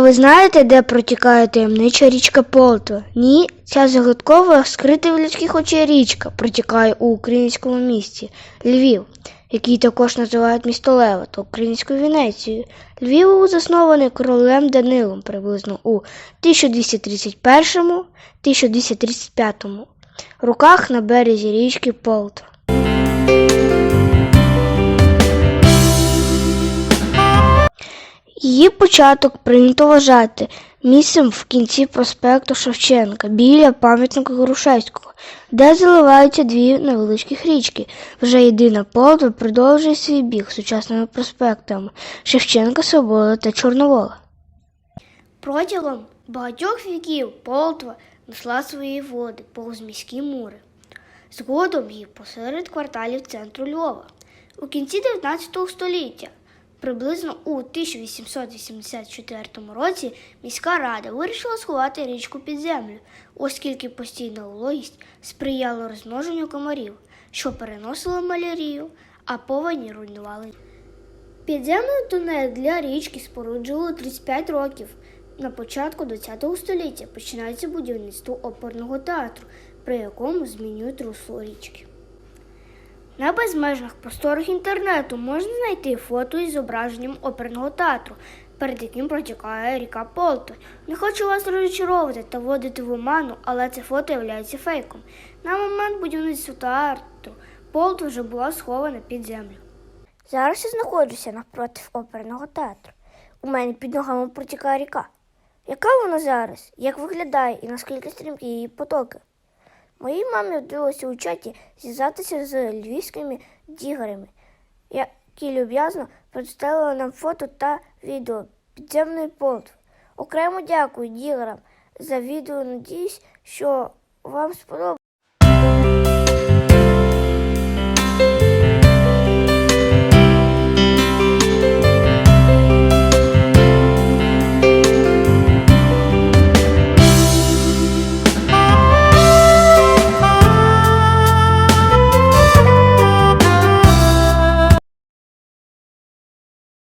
ви знаєте, де протікає таємнича річка Полтва? Ні, ця загадкова, скрита від людських очей річка протікає у українському місті Львів, який також називають місто Лева та українською Венецією. Львів був заснований королем Данилом приблизно у 1231-1235 роках на березі річки Полтва. Її початок прийнято вважати місцем в кінці проспекту Шевченка біля пам'ятника Грушевського, де заливаються дві невеличких річки. Вже єдина Полтва продовжує свій біг сучасними проспектами Шевченка, Свобода та Чорновола. Протягом багатьох віків Полтва несла свої води повз міські мури. Згодом її посеред кварталів центру Львова. У кінці 19 століття Приблизно у 1884 році міська рада вирішила сховати річку під землю, оскільки постійна вологість сприяла розмноженню комарів, що переносили малярію, а повені руйнували. Підземний тунель для річки споруджували 35 років. На початку ХХ століття починається будівництво оперного театру, при якому змінюють русло річки. На безмежних просторах інтернету можна знайти фото із зображенням оперного театру, перед яким протікає ріка Полтва. Не хочу вас розчаровувати та вводити в оману, але це фото є фейком. На момент будівництва театру Полтва вже була схована під землю. Зараз я знаходжуся навпроти оперного театру. У мене під ногами протікає ріка. Яка вона зараз? Як виглядає і наскільки стрімкі її потоки? Моїй мамі вдалося у чаті зв'язатися з львівськими дігарями, які люб'язно представили нам фото та відео підземної полт. Окремо дякую дігарам за відео. Надіюсь, що вам сподобалось.